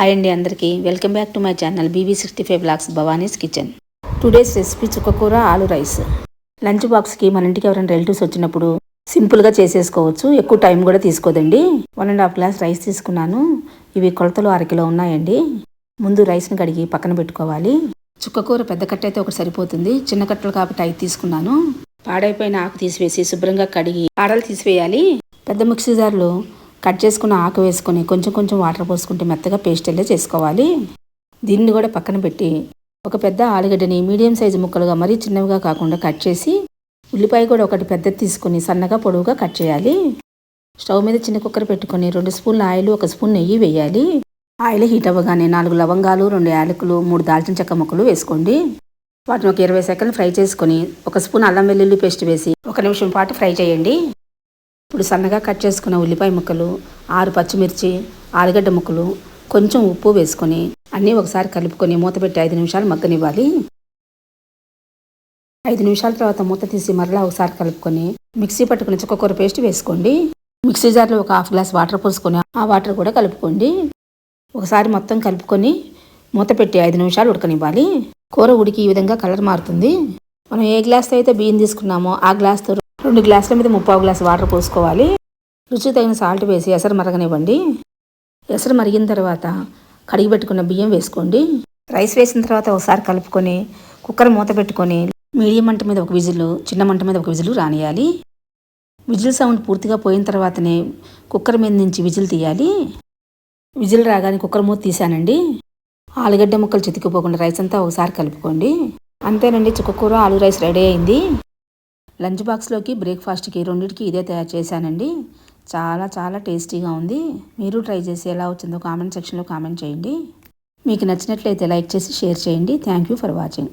Hi అండి అందరికీ. Welcome back to my channel BV sixty five blocks Bhavani's kitchen. Today's recipe చుక్కకూర ఆలు rice. Lunch బాక్స్కి మన ఇంటికి ఎవరైనా రిలేటివ్స్ వచ్చినప్పుడు సింపుల్గా చేసేసుకోవచ్చు. ఎక్కువ టైం కూడా తీసుకోదండి. One and half glass rice తీసుకున్నాను. ఇవి కొలతలు అరకిలో ఉన్నాయండి. ముందు రైస్ని కడిగి పక్కన పెట్టుకోవాలి. చుక్కకూర పెద్ద కట్ట అయితే ఒకటి సరిపోతుంది. చిన్న కట్టలు కాబట్టి ఐదు తీసుకున్నాను. పాడైపోయిన ఆకు తీసివేసి శుభ్రంగా కడిగి ఆడలు తీసివేయాలి. పెద్ద మిక్సీ జార్లో కట్ చేసుకున్న ఆకు వేసుకొని కొంచెం కొంచెం వాటర్ పోసుకుంటే మెత్తగా పేస్ట్ వెళ్ళే చేసుకోవాలి. దీన్ని కూడా పక్కన పెట్టి ఒక పెద్ద ఆలుగడ్డని మీడియం సైజు ముక్కలుగా మరీ చిన్నవిగా కాకుండా కట్ చేసి ఉల్లిపాయ కూడా ఒకటి పెద్దది తీసుకొని సన్నగా పొడవుగా కట్ చేయాలి. స్టవ్ మీద చిన్న కుక్కర్ పెట్టుకొని రెండు స్పూన్ల ఆయిల్ ఒక స్పూన్ నెయ్యి వేయాలి. ఆయిల్ హీట్ అవ్వగానే నాలుగు లవంగాలు రెండు యాలకులు మూడు దాల్చిన చెక్క ముక్కలు వేసుకోండి. వాటిని ఒక ఇరవై సెకండ్లు ఫ్రై చేసుకొని ఒక స్పూన్ అల్లం వెల్లుల్లి పేస్ట్ వేసి ఒక నిమిషం పాటు ఫ్రై చేయండి. ఇప్పుడు సన్నగా కట్ చేసుకున్న ఉల్లిపాయ ముక్కలు ఆరు పచ్చిమిర్చి ఆలుగడ్డ ముక్కలు కొంచెం ఉప్పు వేసుకొని అన్నీ ఒకసారి కలుపుకొని మూత పెట్టి ఐదు నిమిషాలు మగ్గనివ్వాలి. ఐదు నిమిషాల తర్వాత మూత తీసి మరలా ఒకసారి కలుపుకొని మిక్సీ పట్టుకుని చుక్కకూర పేస్ట్ వేసుకోండి. మిక్సీ జార్లో ఒక హాఫ్ గ్లాస్ వాటర్ పోసుకొని ఆ వాటర్ కూడా కలుపుకోండి. ఒకసారి మొత్తం కలుపుకొని మూత పెట్టి ఐదు నిమిషాలు ఉడకనివ్వాలి. కూర ఉడికి ఈ విధంగా కలర్ మారుతుంది. మనం ఏ గ్లాస్తో అయితే బియ్యం తీసుకున్నామో ఆ గ్లాస్తో రెండు గ్లాసుల మీద ముప్పావు గ్లాస్ వాటర్ పోసుకోవాలి. రుచి తగిన సాల్ట్ వేసి ఎసరు మరగనివ్వండి. ఎసరు మరిగిన తర్వాత కడిగి పెట్టుకున్న బియ్యం వేసుకోండి. రైస్ వేసిన తర్వాత ఒకసారి కలుపుకొని కుక్కర్ మూత పెట్టుకొని మీడియం మంట మీద ఒక విజిల్ చిన్న మంట మీద ఒక విజిల్ రానియాలి. విజిల్ సౌండ్ పూర్తిగా పోయిన తర్వాతనే కుక్కర్ మీద నుంచి విజిల్ తీయాలి. విజిల్ రాగానే కుక్కర్ మూత తీసానండి ఆలుగడ్డ ముక్కలు చితికిపోకుండా రైస్ అంతా ఒకసారి కలుపుకోండి. అంతేనండి చుక్కకూర ఆలు రైస్ రెడీ అయింది. లంచ్ బాక్స్లోకి బ్రేక్ఫాస్ట్కి రెండింటికి ఇదే తయారు చేశానండి. చాలా చాలా టేస్టీగా ఉంది. మీరు ట్రై చేసి ఎలా వచ్చిందో కామెంట్ సెక్షన్లో కామెంట్ చేయండి. మీకు నచ్చినట్లయితే లైక్ చేసి షేర్ చేయండి. Thank you for watching.